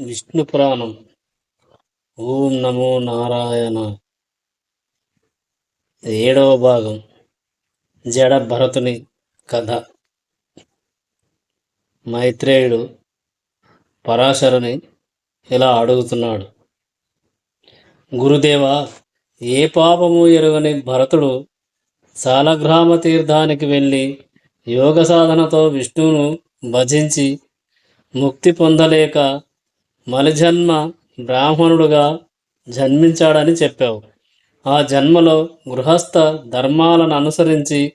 విష్ణు పురాణం. ఓం నమో నారాయణ. ఏడవ భాగం. జడ భరతుని కథ. మైత్రేయుడు పరాశరుని ఇలా అడుగుతున్నాడు. గురుదేవ ఏ పాపము ఎరుగని భరతుడు సాలగ్రామ తీర్థానికి వెళ్ళి యోగ సాధనతో విష్ణువును భజించి ముక్తి పొందలేక మలిజన్మ బ్రాహ్మణుడుగా జన్మించాడని చెప్పావు. ఆ జన్మలో గృహస్థ ధర్మాలను అనుసరించి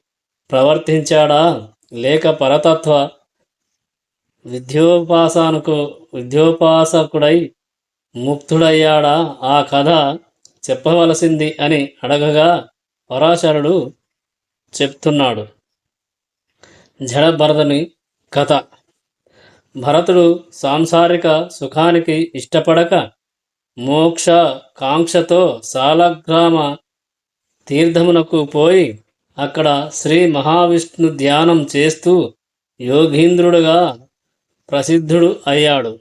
ప్రవర్తించాడా? లేక పరతత్వ విద్యోపాసనకు విద్యోపాసకుడై ముక్తుడయ్యాడా? ఆ కథ చెప్పవలసింది అని అడగగా పరాశరుడు చెప్తున్నాడు. జడభరదని కథ భరతుడు సాంసారిక సుఖానికి ఇష్టపడక మోక్ష కాంక్షతో సాలగ్రామ తీర్థమునకు పోయి అక్కడ శ్రీ మహావిష్ణు ధ్యానం చేస్తూ యోగీంద్రుడుగా ప్రసిద్ధుడు అయ్యాడు.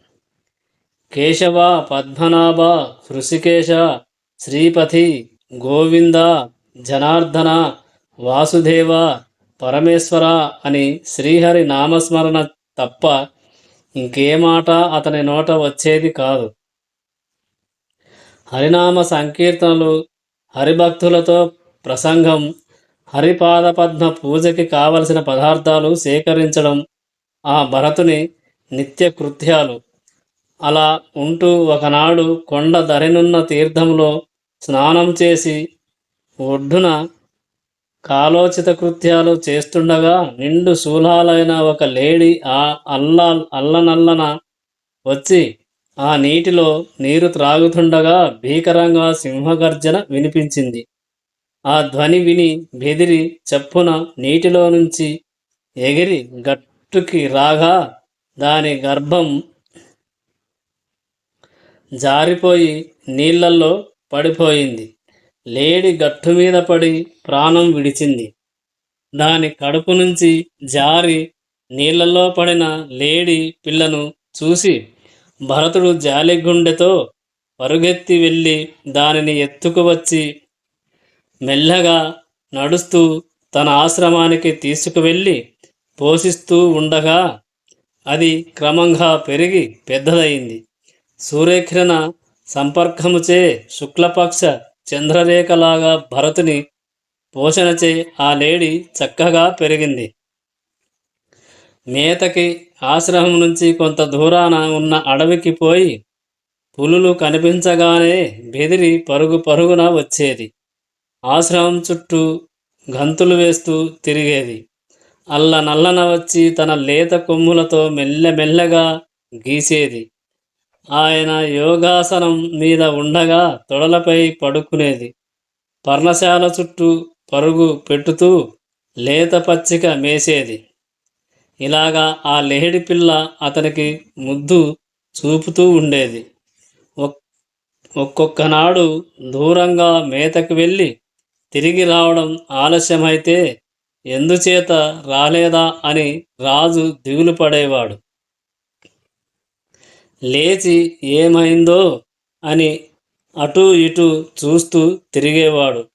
కేశవ పద్మనాభ హృషికేశ శ్రీపతి గోవింద జనార్దన వాసుదేవ పరమేశ్వర అని శ్రీహరి నామస్మరణ తప్ప ఇంకే మాట అతని నోట వచ్చేది కాదు. హరినామ సంకీర్తనలు హరిభక్తులతో ప్రసంగం హరిపాద పద్మ పూజకి కావలసిన పదార్థాలు సేకరించడం ఆ భరతుని నిత్య కృత్యాలు అలా ఉంటూ ఒకనాడు కొండ ధరినున్న తీర్థంలో స్నానం చేసి ఒడ్డున కాలోచిత కృత్యాలు చేస్తుండగా నిండు శూలాలైన ఒక లేడీ ఆ అల్ల అల్లనల్లన వచ్చి ఆ నీటిలో నీరు త్రాగుతుండగా భీకరంగా సింహగర్జన వినిపించింది. ఆ ధ్వని విని బెదిరి చప్పున నీటిలో నుంచి ఎగిరి గట్టుకి రాగా దాని గర్భం జారిపోయి నీళ్ళల్లో పడిపోయింది. లేడి గట్టు మీద పడి ప్రాణం విడిచింది. దాని కడుపు నుంచి జారి నీళ్ళలో పడిన లేడి పిల్లను చూసి భరతుడు జాలిగుండెతో పరుగెత్తి వెళ్ళి దానిని ఎత్తుకు వచ్చి మెల్లగా నడుస్తూ తన ఆశ్రమానికి తీసుకువెళ్ళి పోషిస్తూ ఉండగా అది క్రమంగా పెరిగి పెద్దదయింది. సూర్యకిరణ సంపర్కముచే శుక్లపక్ష చంద్రరేఖలాగా భరతుని పోషణచే ఆ లేడి చక్కగా పెరిగింది. మేతకి ఆశ్రమం నుంచి కొంత దూరాన ఉన్న అడవికి పోయి పులులు కనిపించగానే బెదిరి పరుగు పరుగున వచ్చేది. ఆశ్రమం చుట్టూ గంతులు వేస్తూ తిరిగేది. అల్ల నల్లన వచ్చి తన లేత కొమ్ములతో మెల్లమెల్లగా గీసేది. ఆయన యోగాసనం మీద ఉండగా తొడలపై పడుకునేది. పర్ణశాల చుట్టూ పరుగు పెట్టుతూ లేత పచ్చిక మేసేది. ఇలాగా ఆ లేడి పిల్ల అతనికి ముద్దు చూపుతూ ఉండేది. ఒక్కొక్కనాడు దూరంగా మేతకు వెళ్ళి తిరిగి రావడం ఆలస్యమైతే ఎందుచేత రాలేదా అని రాజు దిగులు పడేవాడు. లేచి ఏమైందో అని అటు ఇటు చూస్తూ తిరిగేవాడు.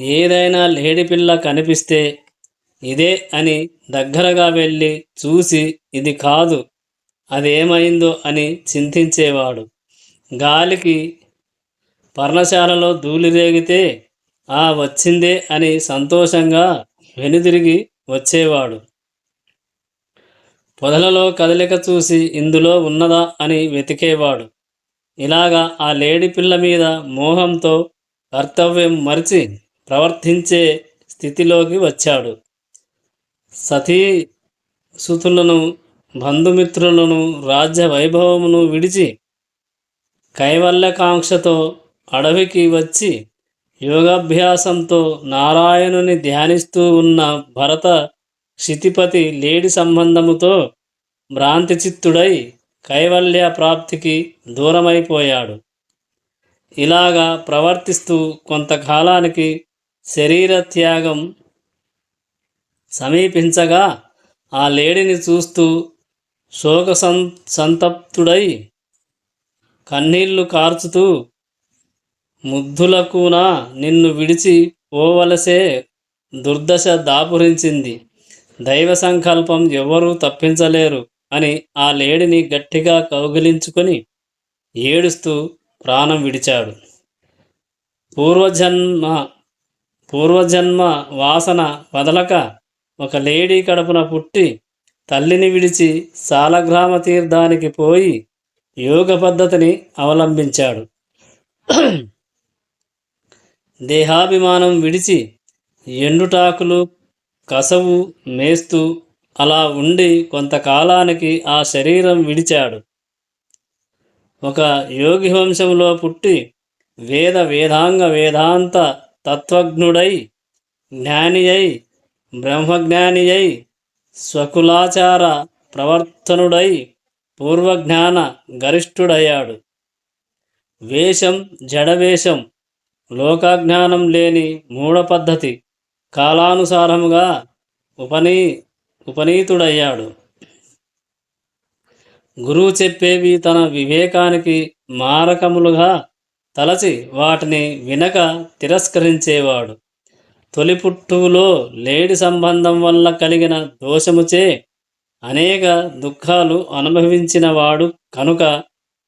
ఏదైనా లేడి పిల్ల కనిపిస్తే ఇదే అని దగ్గరగా వెళ్ళి చూసి ఇది కాదు అదేమైందో అని చింతించేవాడు. గాలికి పర్ణశాలలో ధూళిరేగితే ఆ వచ్చిందే అని సంతోషంగా వెనుదిరిగి వచ్చేవాడు. పొదలలో కదలిక చూసి ఇందులో ఉన్నదా అని వెతికేవాడు. ఇలాగా ఆ లేడి పిల్ల మీద మోహంతో కర్తవ్యం మరిచి ప్రవర్తించే స్థితిలోకి వచ్చాడు. సతీ సుతులను బంధుమిత్రులను రాజ్య వైభవమును విడిచి కైవల్యకాంక్షతో అడవికి వచ్చి యోగాభ్యాసంతో నారాయణుని ధ్యానిస్తూ ఉన్న భరత క్షితిపతి లేడి సంబంధముతో భ్రాంతి చిత్తుడై కైవల్య ప్రాప్తికి దూరమైపోయాడు. ఇలాగా ప్రవర్తిస్తూ కొంతకాలానికి శరీర త్యాగం సమీపించగా ఆ లేడిని చూస్తూ శోక సం సంతప్తుడై కన్నీళ్ళు కార్చుతూ ముద్దులకునా నిన్ను విడిచి పోవలసే దుర్దశ దాపురించింది. దైవ సంకల్పం ఎవరూ తప్పించలేరు అని ఆ లేడిని గట్టిగా కౌగిలించుకొని ఏడుస్తూ ప్రాణం విడిచాడు. పూర్వజన్మ పూర్వజన్మ వాసన వదలక ఒక లేడీ కడుపున పుట్టి తల్లిని విడిచి సాలగ్రామ తీర్థానికి పోయి యోగ పద్ధతిని అవలంబించాడు. దేహాభిమానం విడిచి ఎండుటాకులు కసవు మేస్తూ అలా ఉండి కొంతకాలానికి ఆ శరీరం విడిచాడు. ఒక యోగి వంశంలో పుట్టి వేద వేదాంగ వేదాంత తత్వజ్ఞుడై జ్ఞాని అయి బ్రహ్మజ్ఞాని అయి స్వకులాచార ప్రవర్తనుడై పూర్వజ్ఞాన గరిష్ఠుడయ్యాడు. వేషం జడవేషం లోకజ్ఞానం లేని మూఢ పద్ధతి కాలానుసారముగా ఉపనీ ఉపనీతుడయ్యాడు. గురువు చెప్పేవి తన వివేకానికి మారకములుగా తలచి వాటిని వినక తిరస్కరించేవాడు. తొలి పుట్టులో లేడి సంబంధం వల్ల కలిగిన దోషముచే అనేక దుఃఖాలు అనుభవించినవాడు కనుక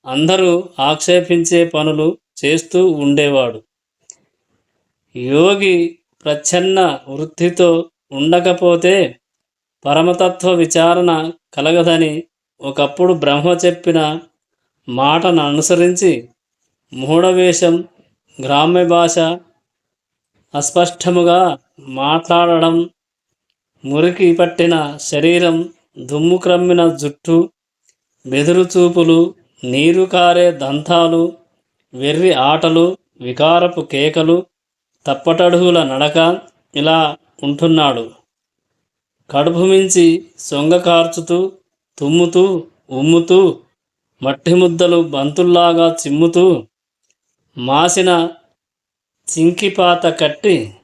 అందరూ ఆక్షేపించే పనులు చేస్తూ ఉండేవాడు. యోగి ప్రచ్ఛన్న వృత్తితో ఉండకపోతే పరమతత్వ విచారణ కలగదని ఒకప్పుడు బ్రహ్మ చెప్పిన మాటను అనుసరించి మూఢవేషం గ్రామ్య భాష అస్పష్టముగా మాట్లాడడం మురికి పట్టిన శరీరం దుమ్ము క్రమ్మిన జుట్టు బెదురు చూపులు నీరు కారే దంతాలు వెర్రి ఆటలు వికారపు కేకలు తప్పటడుగుల నడక ఇలా ఉంటున్నాడు. కడుపు మించి సొంగ కార్చుతూ తుమ్ముతూ ఉమ్ముతూ మట్టి ముద్దలు బంతుల్లాగా చిమ్ముతూ మాసిన చింకిపాత కట్టి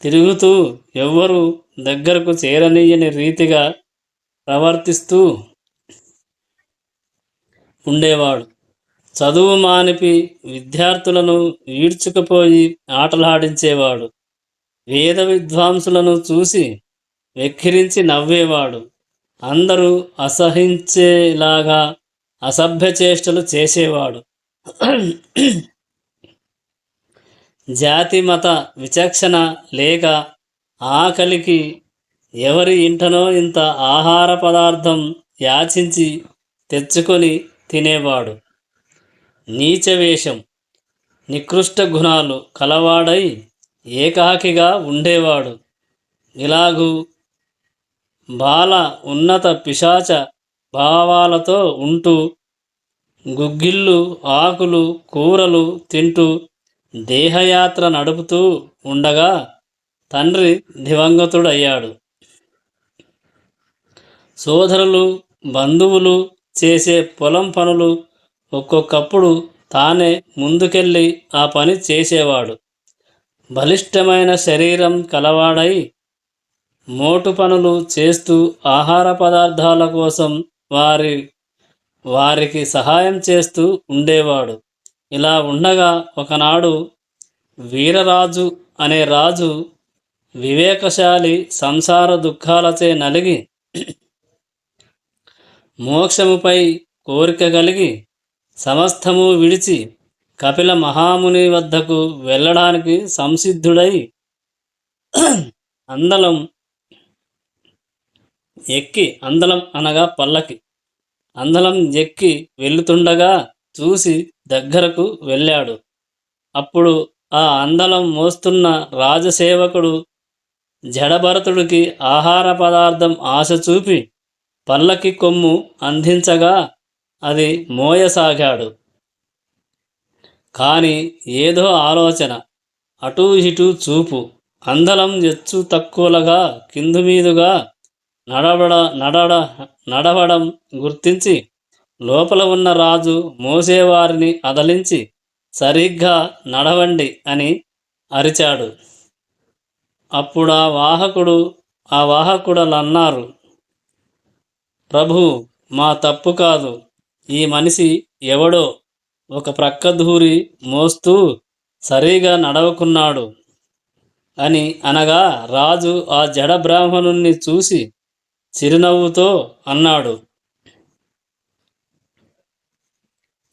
తిరుగుతూ ఎవ్వరూ దగ్గరకు చేరనీయని రీతిగా ప్రవర్తిస్తూ ఉండేవాడు. చదువు మానిపి విద్యార్థులను ఈడ్చుకుపోయి ఆటలాడించేవాడు. వేద విద్వాంసులను చూసి వెక్కిరించి నవ్వేవాడు. అందరూ అసహించేలాగా అసభ్య చేష్టలు చేసేవాడు. జాతి మత విచక్షణ లేక ఆకలికి ఎవరి ఇంటనో ఇంత ఆహార పదార్థం యాచించి తెచ్చుకొని తినేవాడు. నీచవేషం నికృష్ట గుణాలు కలవాడై ఏకాకిగా ఉండేవాడు. ఇలాగూ బాల ఉన్నత పిశాచ భావాలతో ఉంటూ గుగ్గిళ్ళు ఆకులు కూరలు తింటూ దేహయాత్ర నడుపుతూ ఉండగా తండ్రి దివంగతుడయ్యాడు. సోదరులు బంధువులు చేసే పొలం పనులు ఒక్కొక్కప్పుడు తానే ముందుకెళ్ళి ఆ పని చేసేవాడు. బలిష్టమైన శరీరం కలవాడై మోటు పనులు చేస్తూ ఆహార పదార్థాల కోసం వారి వారికి సహాయం చేస్తూ ఉండేవాడు. ఇలా ఉండగా ఒకనాడు వీరరాజు అనే రాజు వివేకశాలి సంసార దుఃఖాలచే నలిగి మోక్షముపై కోరిక కలిగి సమస్తము విడిచి కపిల మహాముని వద్దకు వెళ్ళడానికి సంసిద్ధుడై అందలం ఎక్కి అందలం అనగా పల్లకి. అందలం ఎక్కి వెళ్తుండగా చూసి దగ్గరకు వెళ్ళాడు. అప్పుడు ఆ అందలం మోస్తున్న రాజసేవకుడు జడభరతుడికి ఆహార పదార్థం ఆశ చూపి పల్లకి కొమ్ము అందించగా అది మోయసాగాడు. కాని ఏదో ఆలోచన అటూ ఇటూ చూపు అందలం ఎచ్చు తక్కువలుగా కిందు మీదుగా నడవడ నడడ నడవడం గుర్తించి లోపల ఉన్న రాజు మోసేవారిని అదలించి సరిగ్గా నడవండి అని అరిచాడు. అప్పుడు ఆ వాహకుడు ఆ వాహకుడలన్నారు ప్రభు మా తప్పు కాదు. ఈ మనిషి ఎవడో ఒక ప్రక్కధూరి మోస్తూ సరిగా నడవకున్నాడు అని అనగా రాజు ఆ జడ బ్రాహ్మణుణ్ణి చూసి చిరునవ్వుతో అన్నాడు.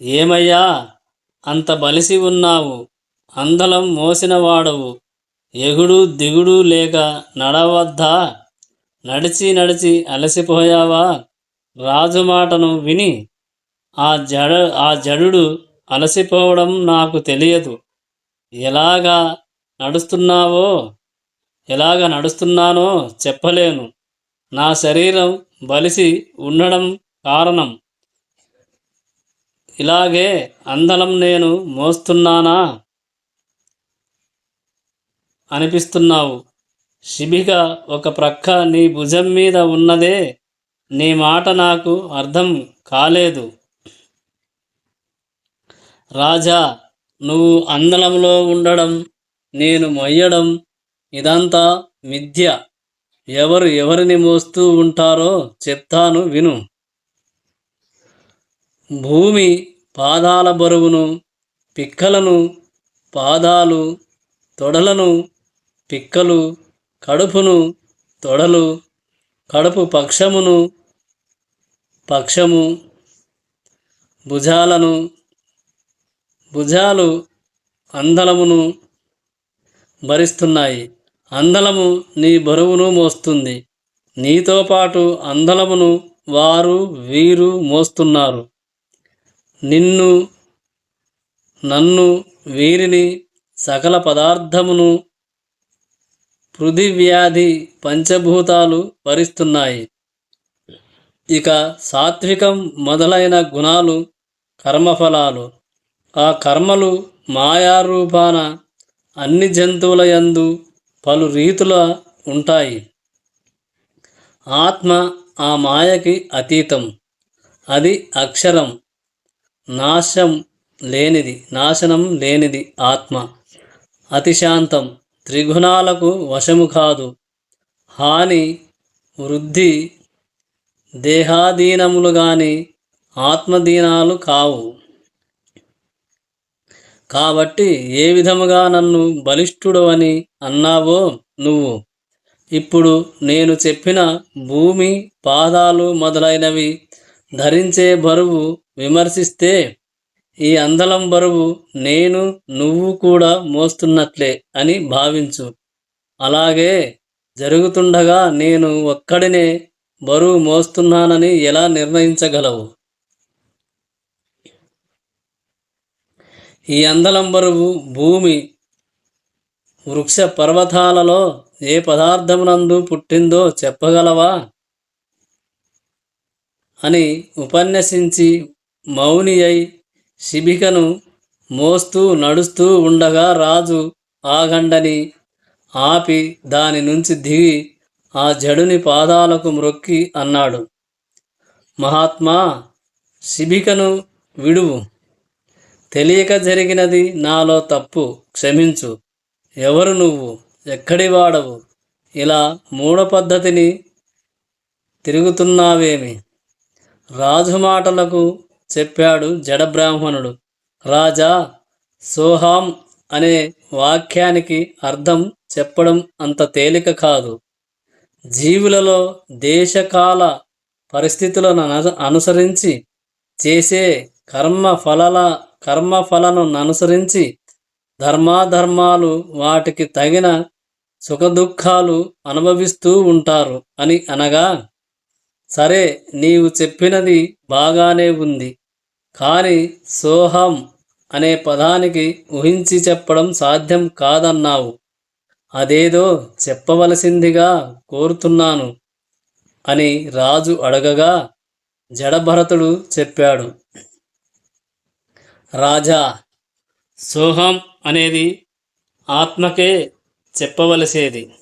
ఏమయ్యా అంత బలిసి ఉన్నావు అందలం మోసినవాడవు ఎగుడు దిగుడు లేక నడవద్దా? నడిచి నడిచి అలసిపోయావా? రాజు మాటను విని ఆ జడ ఆ జడుడు అలసిపోవడం నాకు తెలియదు. ఎలాగా నడుస్తున్నావో ఎలాగ నడుస్తున్నానో చెప్పలేను. నా శరీరం బలిసి ఉండడం కారణం. ఇలాగే అందలం నేను మోస్తున్నానా? అనిపిస్తున్నావు. శిబిక ఒక ప్రక్క నీ భుజం మీద ఉన్నదే. నీ మాట నాకు అర్థం కాలేదు. రాజా నువ్వు అందలంలో ఉండడం నేను మొయ్యడం ఇదంతా మిథ్య. ఎవరు ఎవరిని మోస్తూ ఉంటారో చెప్తాను విను. భూమి పాదాల బరువును పిక్కలను పాదాలు తొడలను పిక్కలు కడుపును తొడలు కడుపు పక్షమును పక్షము భుజాలను భుజాలు అందలమును భరిస్తున్నాయి. అందలము నీ బరువును మోస్తుంది. నీతో పాటు అందలమును వారు వీరు మోస్తున్నారు. నిన్ను నన్ను వీరిని సకల పదార్థమును పృథివ్యాధి పంచభూతాలు భరిస్తున్నాయి. ఇక సాత్వికం మొదలైన గుణాలు కర్మఫలాలు ఆ కర్మలు మాయారూపాన అన్ని జంతువుల యందు పలు రీతుల ఉంటాయి. ఆత్మ ఆ మాయకి అతీతం. అది అక్షరం. నాశం లేనిది నాశనం లేనిది ఆత్మ. అతిశాంతం త్రిగుణాలకు వశము కాదు. హాని వృద్ధి దేహాధీనములు గాని ఆత్మదీనాలు కావు. కాబట్టి ఏ విధముగా నన్ను బలిష్ఠుడవని అన్నావో నువ్వు. ఇప్పుడు నేను చెప్పిన భూమి పాదాలు మొదలైనవి ధరించే బరువు విమర్శిస్తే ఈ అందలం బరువు నేను నువ్వు కూడా మోస్తున్నట్లే అని భావించు. అలాగే జరుగుతుండగా నేను ఒక్కడినే బరువు మోస్తున్నానని ఎలా నిర్ణయించగలవు? ఈ అందలం బరువు భూమి వృక్ష పర్వతాలలో ఏ పదార్థమునందు పుట్టిందో చెప్పగలవా? అని ఉపన్యసించి మౌని అయి శిబికను మోస్తూ నడుస్తూ ఉండగా రాజు ఆగండని ఆపి దాని నుంచి దిగి ఆ జడుని పాదాలకు మ్రొక్కి అన్నాడు. మహాత్మా శిబికను విడువు. తెలియక జరిగినది నాలో తప్పు. క్షమించు. ఎవరు నువ్వు? ఎక్కడి వాడవు? ఇలా మూఢ పద్ధతిని తిరుగుతున్నావేమి? రాజు మాటలకు చెప్పాడు జడబ్రాహ్మణుడు. రాజా సోహాం అనే వాక్యానికి అర్థం చెప్పడం అంత తేలిక కాదు. జీవులలో దేశకాల పరిస్థితులను అనుసరించి చేసే కర్మ ఫలాల కర్మఫలను అనుసరించి ధర్మాధర్మాలు వాటికి తగిన సుఖదుఖాలు అనుభవిస్తూ ఉంటారు అని అనగా సరే నీవు చెప్పినది బాగానే ఉంది. కానీ సోహం అనే పదానికి ఊహించి చెప్పడం సాధ్యం కాదన్నావు. అదేదో చెప్పవలసిందిగా కోరుతున్నాను అని రాజు అడగగా జడభరతుడు చెప్పాడు. రాజా సోహం అనేది ఆత్మకే చెప్పవలసేది.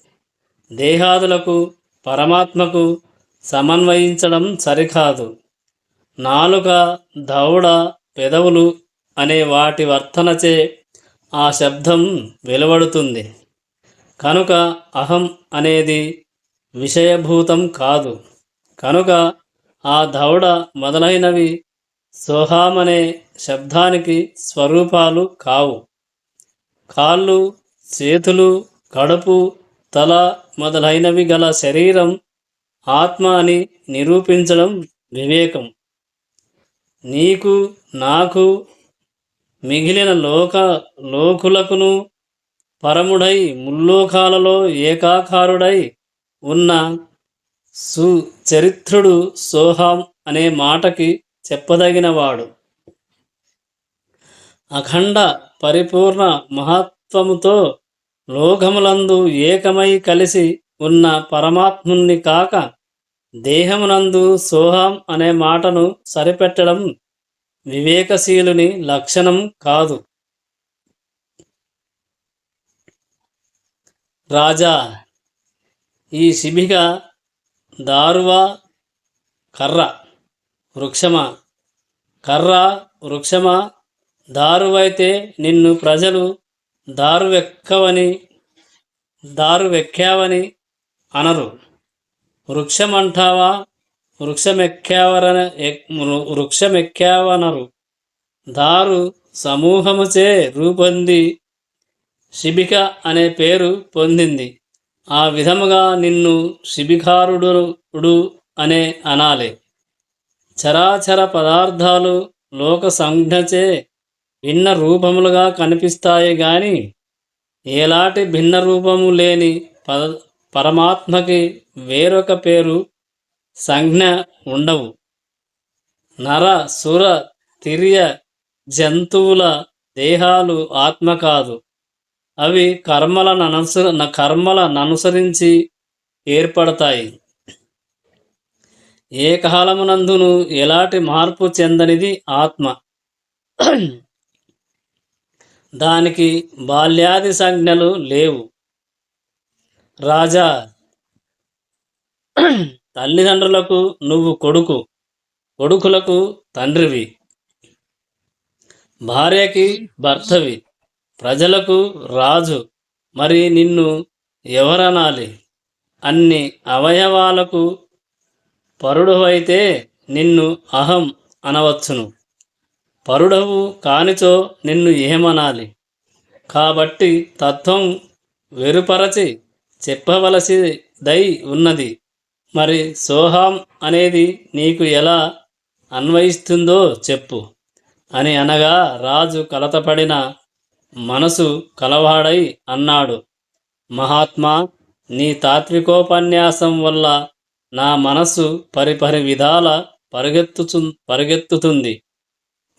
దేహాదులకు పరమాత్మకు సమన్వయించడం సరికాదు. నాలుక దౌడ పెదవులు అనే వాటి వర్తనచే ఆ శబ్దం వెలువడుతుంది. కనుక అహం అనేది విషయభూతం కాదు. కనుక ఆ దౌడ మొదలైనవి సోహాం అనే శబ్దానికి స్వరూపాలు కావు. కాళ్ళు చేతులు కడుపు తల మొదలైనవి గల శరీరం ఆత్మ అని నిరూపించడం వివేకం. నీకు నాకు మిగిలిన లోక లోకులకును పరముడై ముల్లోకాలలో ఏకాకారుడై ఉన్న సుచరిత్రుడు సోహాం అనే మాటకి చెప్పదగినవాడు. అఖండ పరిపూర్ణ మహత్వముతో లోకములందు ఏకమై కలిసి ఉన్న పరమాత్ముణ్ణి కాక దేహమునందు సోహం అనే మాటను సరిపెట్టడం వివేకశీలుని లక్షణం కాదు. రాజా ఈ శిబిక దారువా కర్ర. వృక్షమా? కర్ర వృక్షమా? దారువైతే నిన్ను ప్రజలు దారువెక్కవని దారువెక్కావని అనరు. వృక్షమంటావా? వృక్షమెక్కావరన వృక్షమెక్కావనరు. దారు సమూహముచే రూపొంది. శిబిక అనే పేరు పొందింది. ఆ విధముగా నిన్ను శిబికారుడు అనే అనాలి. చరాచర పదార్థాలు లోక సంజ్ఞచే భిన్న రూపములుగా కనిపిస్తాయి గాని ఏలాంటి భిన్న రూపము లేని పద పరమాత్మకి వేరొక పేరు సంజ్ఞ ఉండవు. నర సుర తిర్య జంతువుల దేహాలు ఆత్మ కాదు. అవి కర్మలను అనుస కర్మలను అనుసరించి ఏర్పడతాయి. ఏ కాలమునందును ఎలాంటి మార్పు చెందనిది ఆత్మ. దానికి బాల్యాది సంజ్ఞలు లేవు. రాజా తల్లిదండ్రులకు నువ్వు కొడుకు కొడుకులకు తండ్రివి. భార్యకి భర్తవి ప్రజలకు రాజు మరి నిన్ను ఎవరనాలి? అన్ని అవయవాలకు పరుడవైతే నిన్ను అహం అనవచ్చును. పరుడవు కానిచో నిన్ను ఏమనాలి కాబట్టి తత్వం వెరుపరచి చెప్పవలసిదై ఉన్నది. మరి సోహాం అనేది నీకు ఎలా అన్వయిస్తుందో చెప్పు. అని అనగా రాజు కలతపడిన మనసు కలవాడై అన్నాడు. మహాత్మా నీ తాత్వికోపన్యాసం వల్ల నా మనస్సు పరిపరి విధాల పరిగెత్తుచు పరిగెత్తుతుంది.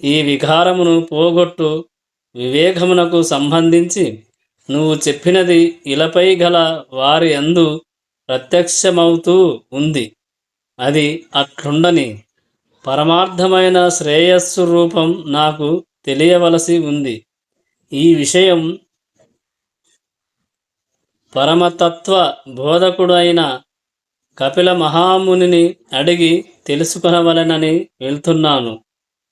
ఈ వికారమును పోగొట్టు వివేకమునకు సంబంధించి నువ్వు చెప్పినది ఇలపై గల వారి అందు ప్రత్యక్షమవుతూ ఉంది. అది అట్లుండని పరమార్థమైన శ్రేయస్సు రూపం నాకు తెలియవలసి ఉంది. ఈ విషయం పరమతత్వ బోధకుడైన కపిల మహామునిని అడిగి తెలుసుకొనవలెనని వెళ్తున్నాను.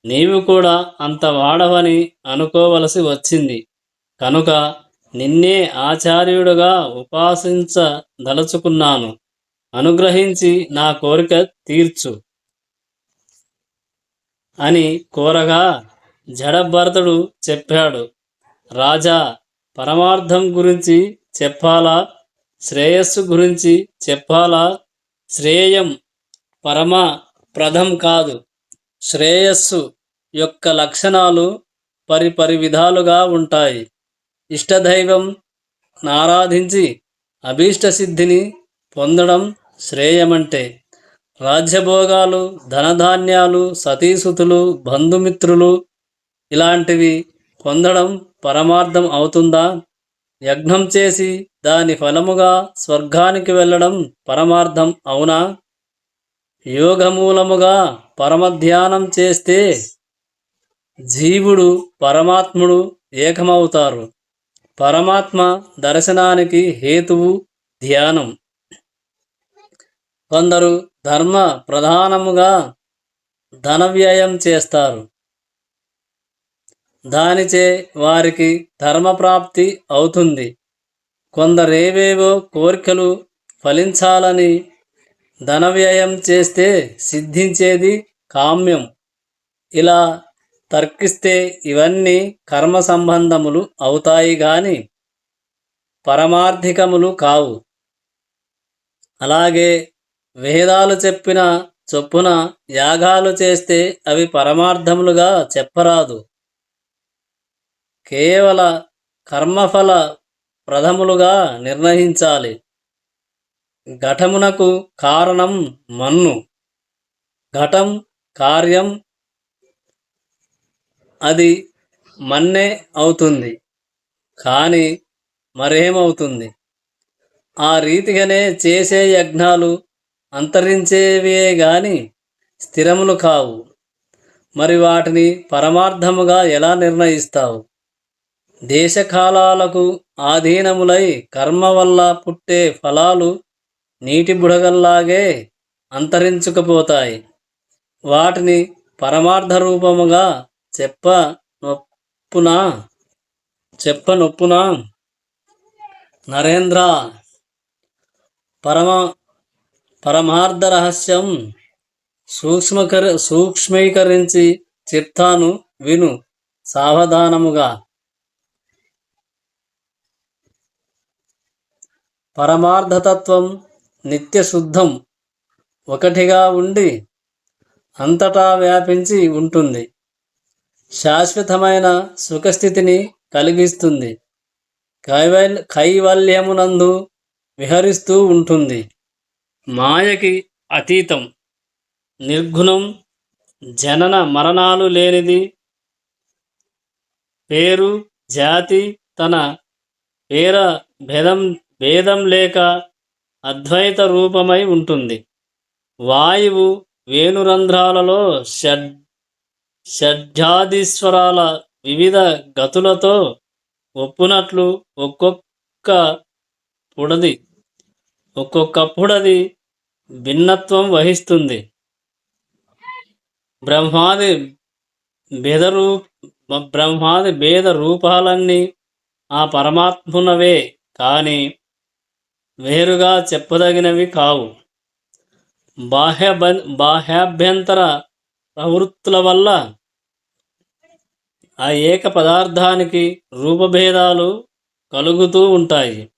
నీవు కూడా అంత వాడవని అనుకోవలసి వచ్చింది. కనుక నిన్నే ఆచార్యుడుగా ఉపాసించదలుచుకున్నాను. అనుగ్రహించి నా కోరిక తీర్చు. అని కోరగా జడభరతుడు చెప్పాడు. రాజా పరమార్థం గురించి చెప్పాలా? శ్రేయస్సు గురించి చెప్పాలా? శ్రేయం పరమ ప్రథం కాదు. శ్రేయస్సు యొక్క లక్షణాలు పరిపరి విధాలుగా ఉంటాయి. ఇష్టదైవం నారాధించి అభీష్ట సిద్ధిని పొందడం శ్రేయమంటే. రాజ్యభోగాలు ధనధాన్యాలు సతీసుతులు బంధుమిత్రులు ఇలాంటివి పొందడం పరమార్థం అవుతుందా? యజ్ఞం చేసి దాని ఫలముగా స్వర్గానికి వెళ్ళడం పరమార్థం అవునా? యోగమూలముగా పరమధ్యానం చేస్తే జీవుడు పరమాత్ముడు ఏకమవుతారు. పరమాత్మ దర్శనానికి హేతువు ధ్యానం. కొందరు ధర్మ ప్రధానముగా ధన వ్యయం చేస్తారు. దానిచే వారికి ధర్మప్రాప్తి అవుతుంది. కొందరేవేవో కోరికలు ఫలించాలని ధన వ్యయం చేస్తే సిద్ధించేది కామ్యం. ఇలా తర్కిస్తే ఇవన్నీ కర్మ సంబంధములు అవుతాయి గాని పరమార్థికములు కావు. అలాగే వేదాలు చెప్పిన చొప్పున యాగాలు చేస్తే అవి పరమార్థములుగా చెప్పరాదు. కేవల కర్మఫల ప్రథములుగా నిర్ణయించాలి. ఘటమునకు కారణం మన్ను. ఘటం కార్యం అది మన్నే అవుతుంది. కానీ మరేమవుతుంది? ఆ రీతిగానే చేసే యజ్ఞాలు అంతరించేవే గాని స్థిరములు కావు. మరి వాటిని పరమార్థముగా ఎలా నిర్ణయిస్తావు? దేశకాలాలకు ఆధీనములై కర్మ వల్ల పుట్టే ఫలాలు నీటి బుడగల్లాగే అంతరించుకుపోతాయి. వాటిని పరమార్థ రూపముగా చెప్ప నొప్పునా? చెప్ప నొప్పునా? నరేంద్ర పరమ పరమార్థ రహస్యం సూక్ష్మకర సూక్ష్మీకరించి చెప్తాను విను సావధానముగా. పరమార్థతత్వం నిత్యశుద్ధం ఒకటిగా ఉండి అంతటా వ్యాపించి ఉంటుంది. శాశ్వతమైన సుఖస్థితిని కలిగిస్తుంది. కైవల్ కైవల్యమునందు విహరిస్తూ ఉంటుంది. మాయకి అతీతం. నిర్గుణం జనన మరణాలు లేనిది. పేరు జాతి తన పేర భేదం భేదం లేక అద్వైత రూపమై ఉంటుంది. వాయువు వేణురంధ్రాలలో షడ్ షడ్జాధీశ్వరాల వివిధ గతులతో ఒప్పునట్లు ఒక్కొక్క పుడది ఒక్కొక్కప్పుడది భిన్నత్వం వహిస్తుంది. బ్రహ్మాది భేదరూ బ్రహ్మాది భేద రూపాలన్నీ ఆ పరమాత్మునవే కానీ వేరుగా చెప్పదగినవి కావు. బాహ్య బాహ్యాభ్యంతర ప్రవృత్తుల వల్ల ఆ ఏక పదార్థానికి రూపభేదాలు కలుగుతూ ఉంటాయి.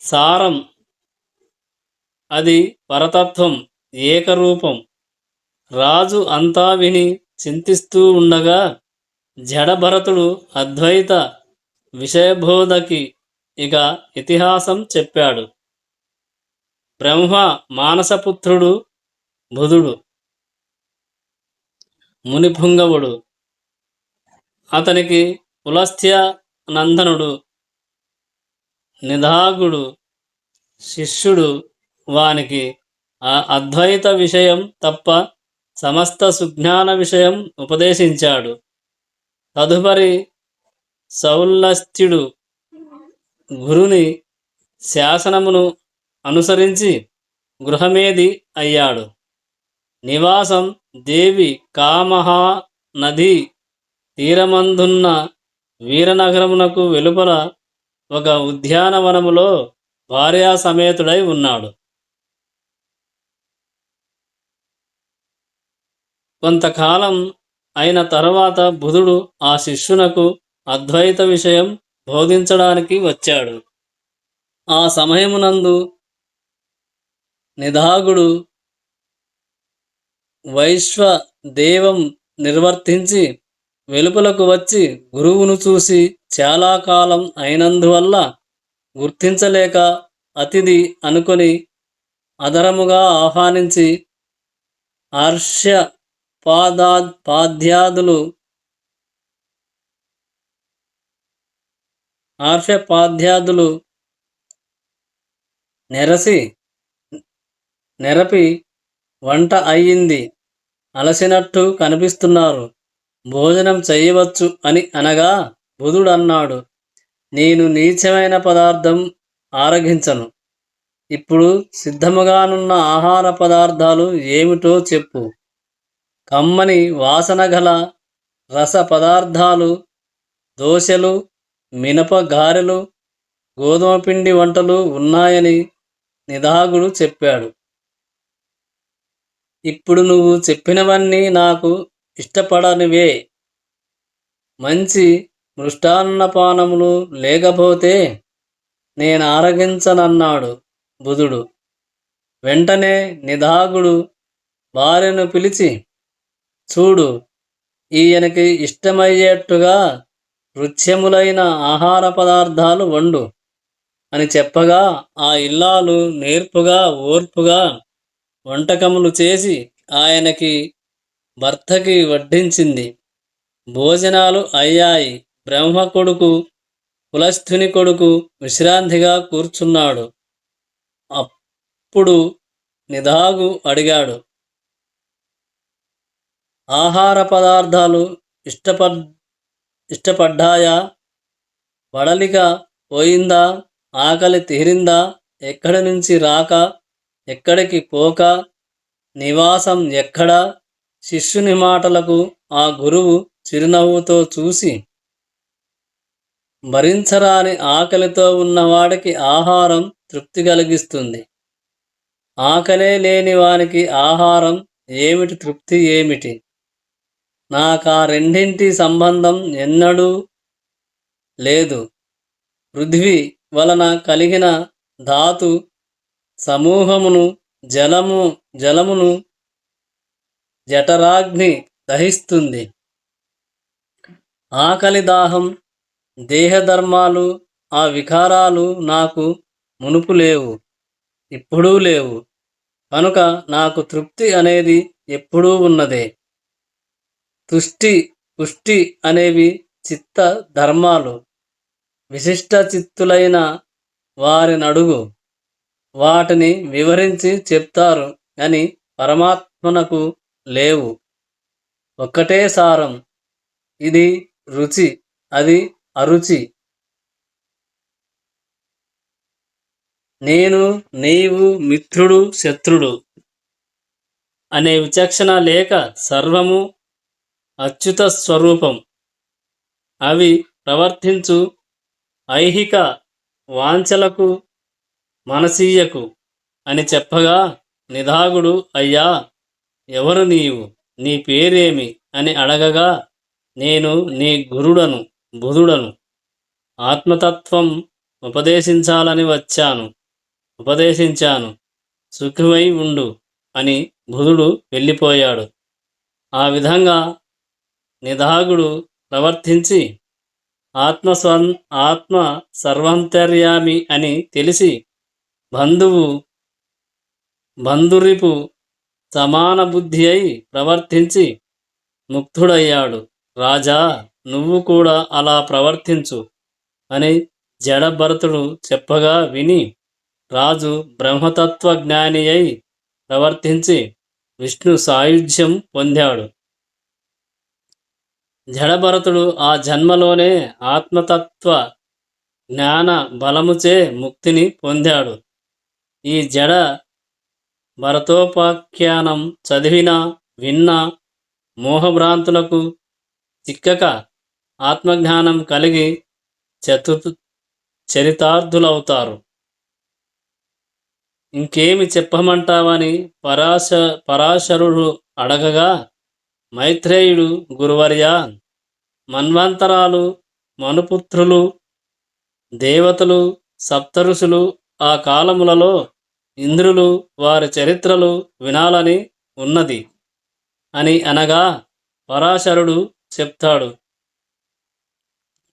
సారం అది పరతత్వం ఏకరూపం. రాజు అంతా విని చింతిస్తూ ఉండగా జడభరతుడు అద్వైత విషయబోధకి ఇక ఇతిహాసం చెప్పాడు. బ్రహ్మ మానసపుత్రుడు బుధుడు మునిపుంగవుడు. అతనికి పులస్థ్య నందనుడు నిధాగుడు శిష్యుడు వానికి ఆ అద్వైత విషయం తప్ప సమస్త సుజ్ఞాన విషయం ఉపదేశించాడు. తదుపరి సౌల్లస్థ్యుడు గురుని శాసనమును అనుసరించి గృహమేది అయ్యాడు. నివాసం దేవి కామహా నది తీరమందున్న వీరనగరమునకు వెలుపల ఒక ఉద్యానవనములో భార్యా సమేతుడై ఉన్నాడు. కొంతకాలం అయిన తర్వాత బుధుడు ఆ శిష్యునకు అద్వైత విషయం బోధించడానికి వచ్చాడు. ఆ సమయమునందు నిధాగుడు వైశ్వదేవం నిర్వర్తించి వెలుపలకు వచ్చి గురువును చూసి చాలా కాలం అయినందువల్ల గుర్తించలేక అతిథి అనుకొని అదరముగా ఆహ్వానించి హర్ష్య పాదా పాద్యాదులు ఆర్షపాధ్యాదులు నెరసి నెరపి వంట అయ్యింది. అలసినట్టు కనిపిస్తున్నారు. భోజనం చేయవచ్చు అని అనగా బుధుడు అన్నాడు నేను నీచమైన పదార్థం ఆరగించను. ఇప్పుడు సిద్ధముగానున్న ఆహార పదార్థాలు ఏమిటో చెప్పు. కమ్మని వాసన గల రస పదార్థాలు దోశలు మినప గారెలు గోధుమ పిండి వంటలు ఉన్నాయని నిదాగుడు చెప్పాడు. ఇప్పుడు నువ్వు చెప్పినవన్నీ నాకు ఇష్టపడనివే. మంచి మృష్టాన్నపానములు లేకపోతే నేను ఆరగించనన్నాడు బుధుడు. వెంటనే నిదాగుడు భార్యను పిలిచి చూడు ఈయనకి ఇష్టమయ్యేట్టుగా రుచ్యములైన ఆహార పదార్థాలు వండు అని చెప్పగా ఆ ఇల్లాలు నేర్పుగా ఓర్పుగా వంటకములు చేసి ఆయనకి భర్తకి వడ్డించింది. భోజనాలు అయ్యాయి. బ్రహ్మ కొడుకు కులస్థుని కొడుకు విశ్రాంతిగా కూర్చున్నాడు. అప్పుడు నిదాగు అడిగాడు ఆహార పదార్థాలు ఇష్టపడ్ ఇష్టపడ్డాయా? వడలిక పోయిందా? ఆకలి తీరిందా? ఎక్కడి నుంచి రాక? ఎక్కడికి పోక? నివాసం ఎక్కడ? శిష్యుని మాటలకు ఆ గురువు చిరునవ్వుతో చూసి భరించరాని ఆకలితో ఉన్నవాడికి ఆహారం తృప్తి కలిగిస్తుంది. ఆకలే లేని వానికి ఆహారం ఏమిటి? తృప్తి ఏమిటి? నాకు ఆ రెండింటి సంబంధం ఎన్నడూ లేదు. పృథ్వీ వలన కలిగిన ధాతు సమూహమును జలము జలమును జఠరాగ్ని దహిస్తుంది. ఆకలి దాహం దేహధర్మాలు ఆ వికారాలు నాకు మునుపు లేవు ఇప్పుడూ లేవు. కనుక నాకు తృప్తి అనేది ఎప్పుడూ ఉన్నదే. తుష్టి పుష్టి అనేవి చిత్త ధర్మాలు. విశిష్ట చిత్తులైన వారి నడుగు వాటిని వివరించి చెప్తారు అని పరమాత్మనకు లేవు. ఒక్కటే సారం. ఇది రుచి. అది అరుచి. నేను నీవు మిత్రుడు శత్రుడు అనే విచక్షణ లేక సర్వము అచ్యుత స్వరూపం. అవి ప్రవర్తించు ఐహిక వాంఛలకు మనసీయకు అని చెప్పగా నిదాగుడు అయ్యా ఎవరు నీవు? నీ పేరేమి? అని అడగగా నేను నీ గురుడను బుధుడను. ఆత్మతత్వం ఉపదేశించాలని వచ్చాను ఉపదేశించాను. సుఖమై ఉండు అని బుధుడు వెళ్ళిపోయాడు. ఆ విధంగా నిదాగుడు ప్రవర్తించి ఆత్మ స్వం ఆత్మ సర్వంతర్యామి అని తెలిసి బంధువు బంధురిపు సమాన బుద్ధి అయి ప్రవర్తించి ముక్తుడయ్యాడు. రాజా నువ్వు కూడా అలా ప్రవర్తించు అని జడభరతుడు చెప్పగా విని రాజు బ్రహ్మతత్వ జ్ఞాని అయి ప్రవర్తించి విష్ణు సాయుధ్యం పొందాడు. జడభరతుడు ఆ జన్మలోనే ఆత్మతత్వ జ్ఞాన బలముచే ముక్తిని పొందాడు. ఈ జడ భరతోపాఖ్యానం చదివినా విన్నా మోహభ్రాంతులకు చిక్కక ఆత్మజ్ఞానం కలిగి చతు చరితార్థులవుతారు. ఇంకేమి చెప్పమంటావని పరాశ పరాశరుడు అడగగా మైత్రేయుడు గురువర్య మన్వంతరాలు మనుపుత్రులు దేవతలు సప్తరుషులు ఆ కాలములలో ఇంద్రులు వారి చరిత్రలు వినాలని ఉన్నది అని అనగా పరాశరుడు చెప్తాడు.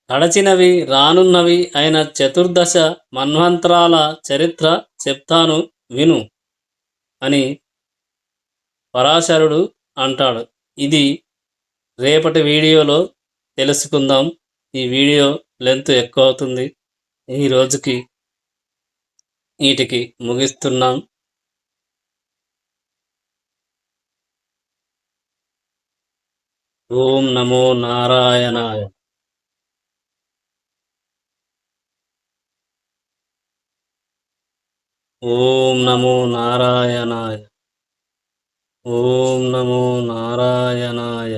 గడచినవి రానున్నవి అయిన చతుర్దశ మన్వంతరాల చరిత్ర చెప్తాను విను అని పరాశరుడు అంటాడు. ఇది రేపటి వీడియోలో తెలుసుకుందాం. ఈ వీడియో లెంత్ ఎక్కువ అవుతుంది ఈ రోజుకి వీటికి ముగిస్తున్నాం. ఓం నమో నారాయణాయ. ఓం నమో నారాయణాయ. ఓం నమో నారాయణాయ